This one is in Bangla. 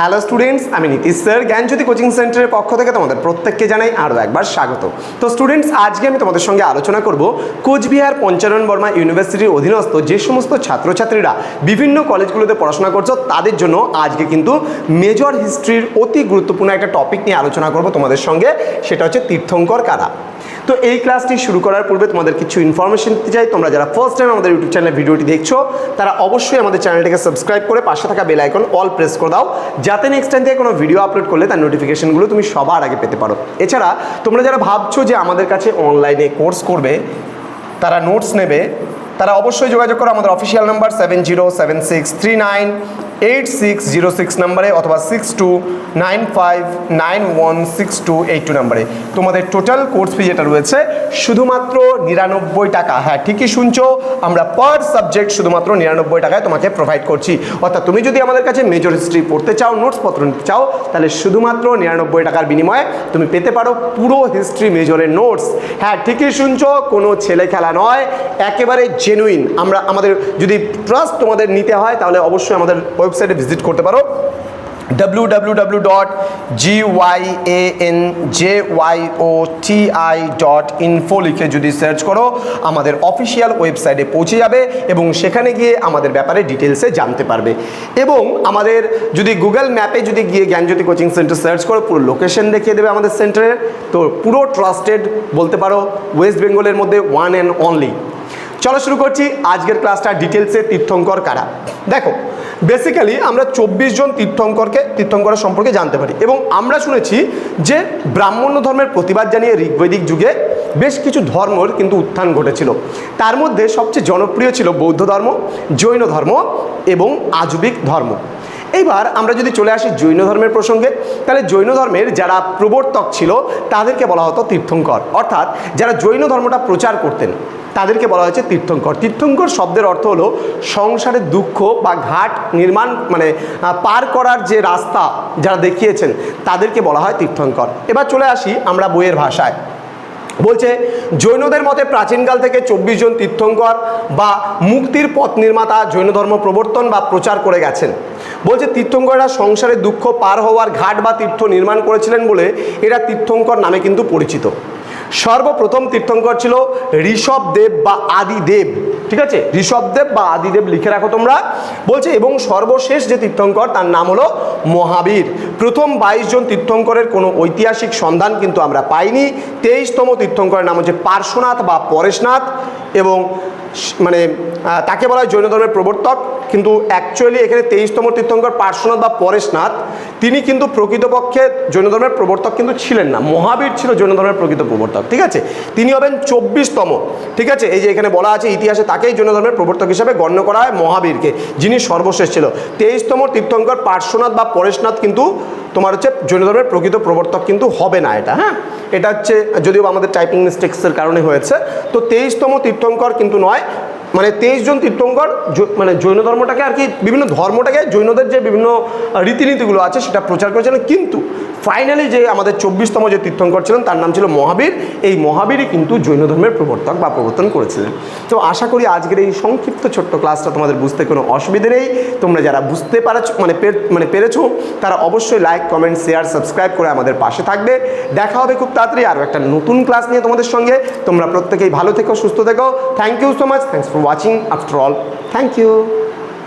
হ্যালো স্টুডেন্টস আমি নীতিশ স্যার, জ্ঞানজ্যোতি কোচিং সেন্টারের পক্ষ থেকে তোমাদের প্রত্যেককে জানাই আরও একবার স্বাগত। তো স্টুডেন্টস আজকে আমি তোমাদের সঙ্গে আলোচনা করব কোচবিহার পঞ্চানন বর্মা ইউনিভার্সিটির অধীনস্থ যে সমস্ত ছাত্রছাত্রীরা বিভিন্ন কলেজগুলোতে পড়াশোনা করছ, তাদের জন্য আজকে কিন্তু মেজর হিস্ট্রির অতি গুরুত্বপূর্ণ একটা টপিক নিয়ে আলোচনা করব তোমাদের সঙ্গে। সেটা হচ্ছে তীর্থঙ্কর কারা? তো এই ক্লাসটি শুরু করার পূর্বে তোমাদের কিছু ইনফরমেশন দিতে চাই। তোমরা যারা ফার্স্ট টাইম আমাদের ইউটিউব চ্যানেলে ভিডিওটি দেখছ, তারা অবশ্যই আমাদের চ্যানেলটিকে সাবস্ক্রাইব করে পাশে থাকা বেল আইকন অল প্রেস করে দাও। যাতে নেক্সট টাইম থেকে কোনো ভিডিও আপলোড করলে তার নোটিফিকেশনগুলো তুমি সবার আগে পেতে পারো। এছাড়া, তোমরা যারা ভাবছ যে আমাদের কাছে অনলাইনে কোর্স করবে, তারা নোটস নেবে। তারা অবশ্যই যোগাযোগ করো আমাদের official number seven zero seven six three nine eight six zero six নাম্বারে অথবা six two nine five nine one six two eight two নাম্বারে। তোমাদের টোটাল কোর্স ফি যেটা রয়েছে, শুধুমাত্র নিরানব্বই টাকা। হ্যাঁ ঠিকই শুনছো, আমরা পার সাবজেক্ট শুধুমাত্র নিরানব্বই টাকায় তোমাকে প্রোভাইড করছি। অর্থাৎ তুমি যদি আমাদের কাছে মেজর হিস্ট্রি পড়তে চাও নোটস পত্র নিতে চাও, তাহলে শুধুমাত্র নিরানব্বই টাকার বিনিময়ে তুমি পেতে পারো পুরো হিস্ট্রি মেজরের নোটস হ্যাঁ ঠিকই শুনছো, কোনো ছেলে খেলা নয়, একেবারে জেনুইন আমরা আমাদের যদি ট্রাস্ট তোমাদের নিতে হয়, তাহলে অবশ্যই আমাদের ওয়েবসাইটে ভিজিট করতে পারো। W W W dot G Y A N J Y O T I dot info লিখে যদি সার্চ করো, আমাদের অফিসিয়াল ওয়েবসাইটে পৌঁছে যাবে এবং সেখানে গিয়ে আমাদের ব্যাপারে ডিটেলসে জানতে পারবে। এবং আমাদের যদি গুগল ম্যাপে যদি গিয়ে জ্ঞানজ্যোতি কোচিং সেন্টার সার্চ করো, পুরো লোকেশন দেখিয়ে দেবে আমাদের সেন্টারের তো পুরো ট্রাস্টেড বলতে পারো ওয়েস্ট বেঙ্গলের মধ্যে ওয়ান অ্যান্ড অনলি চলো শুরু করছি, আজকের ক্লাসটা ডিটেলসে তীর্থঙ্কর কারা? দেখো বেসিক্যালি আমরা চব্বিশ জন তীর্থঙ্করকে, তীর্থঙ্করের সম্পর্কে জানতে পারি। এবং আমরা শুনেছি যে ব্রাহ্মণ্য ধর্মের প্রতিবাদ জানিয়ে ঋগ্বৈদিক যুগে বেশ কিছু ধর্মর কিন্তু উত্থান ঘটেছিল। তার মধ্যে সবচেয়ে জনপ্রিয় ছিল বৌদ্ধ ধর্ম, জৈন ধর্ম এবং আজবিক ধর্ম। এইবার আমরা যদি চলে আসি জৈন ধর্মের প্রসঙ্গে, তাহলে জৈন ধর্মের যারা প্রবর্তক ছিল, তাদেরকে বলা হতো তীর্থঙ্কর। অর্থাৎ যারা জৈন ধর্মটা প্রচার করতেন, তাদেরকে বলা হয়েছে তীর্থঙ্কর। তীর্থঙ্কর শব্দের অর্থ হলো সংসারের দুঃখ বা ঘাট নির্মাণ মানে পার করার যে রাস্তা যারা দেখিয়েছেন, তাদেরকে বলা হয় তীর্থঙ্কর। এবার চলে আসি আমরা বইয়ের ভাষায়। বলছে, জৈনদের মতে প্রাচীনকাল থেকে চব্বিশ জন তীর্থঙ্কর বা মুক্তির পথ নির্মাতা জৈন ধর্ম প্রবর্তন বা প্রচার করে গেছেন। বলছে তীর্থঙ্কররা সংসারে দুঃখ পার হওয়ার ঘাট বা তীর্থ নির্মাণ করেছিলেন বলে এরা তীর্থঙ্কর নামে কিন্তু পরিচিত। সর্বপ্রথম তীর্থঙ্কর ছিল ঋষভ দেব বা আদিদেব। ঠিক আছে? ঋষভদেব বা আদিদেব লিখে রাখো তোমরা। বলছে, এবং সর্বশেষ যে তীর্থঙ্কর, তার নাম হলো মহাবীর। প্রথম বাইশ জন তীর্থঙ্করের কোনো ঐতিহাসিক সন্ধান কিন্তু আমরা পাইনি। তেইশতম তীর্থঙ্করের নাম হচ্ছে পার্শ্বনাথ বা পরেশনাথ এবং মানে তাকে বলা হয় জৈন ধর্মের প্রবর্তক। কিন্তু অ্যাকচুয়ালি এখানে তেইশতম তীর্থঙ্কর পার্শ্বনাথ বা পরেশনাথ, তিনি কিন্তু প্রকৃতপক্ষে জৈন ধর্মের প্রবর্তক কিন্তু ছিলেন না। মহাবীর ছিল জৈন ধর্মের প্রকৃত প্রবর্তক, ঠিক আছে? তিনি হবেন চব্বিশতম, ঠিক আছে? এই যে এখানে বলা আছে, ইতিহাসে তাকেই জৈন ধর্মের প্রবর্তক হিসাবে গণ্য করা হয় মহাবীরকে, যিনি সর্বশেষ ছিল। তেইশতম তীর্থঙ্কর পার্শ্বনাথ বা পরেশনাথ কিন্তু তোমার হচ্ছে জৈন ধর্মের প্রকৃত প্রবর্তক কিন্তু হবে না এটা হ্যাঁ? এটা হচ্ছে, যদিও আমাদের টাইপিং মিস্টেক্সের কারণে হয়েছে। তো তেইশতম তীর্থঙ্কর কিন্তু নয় মানে তেইশ জন তীর্থঙ্কর মানে জৈন ধর্মটাকে আর কি বিভিন্ন ধর্মটাকে, জৈনদের যে বিভিন্ন রীতিনীতিগুলো আছে সেটা প্রচার করেছিলেন। কিন্তু ফাইনালি যে আমাদের চব্বিশতম যে তীর্থঙ্কর ছিলেন, তার নাম ছিল মহাবীর। এই মহাবীরই কিন্তু জৈন ধর্মের প্রবর্তক বা প্রবর্তন করেছিলেন। তো আশা করি আজকের এই সংক্ষিপ্ত ছোট্ট ক্লাসটা তোমাদের বুঝতে কোনো অসুবিধে নেই। তোমরা যারা বুঝতে পারছ মানে মানে পেরেছ, তারা অবশ্যই লাইক কমেন্ট শেয়ার সাবস্ক্রাইব করে আমাদের পাশে থাকবে। দেখা হবে খুব তাড়াতাড়ি আরও একটা নতুন ক্লাস নিয়ে তোমাদের সঙ্গে। তোমরা প্রত্যেকেই ভালো থেকো, সুস্থ থেকো। Thank you so much thanks for watching after all thank you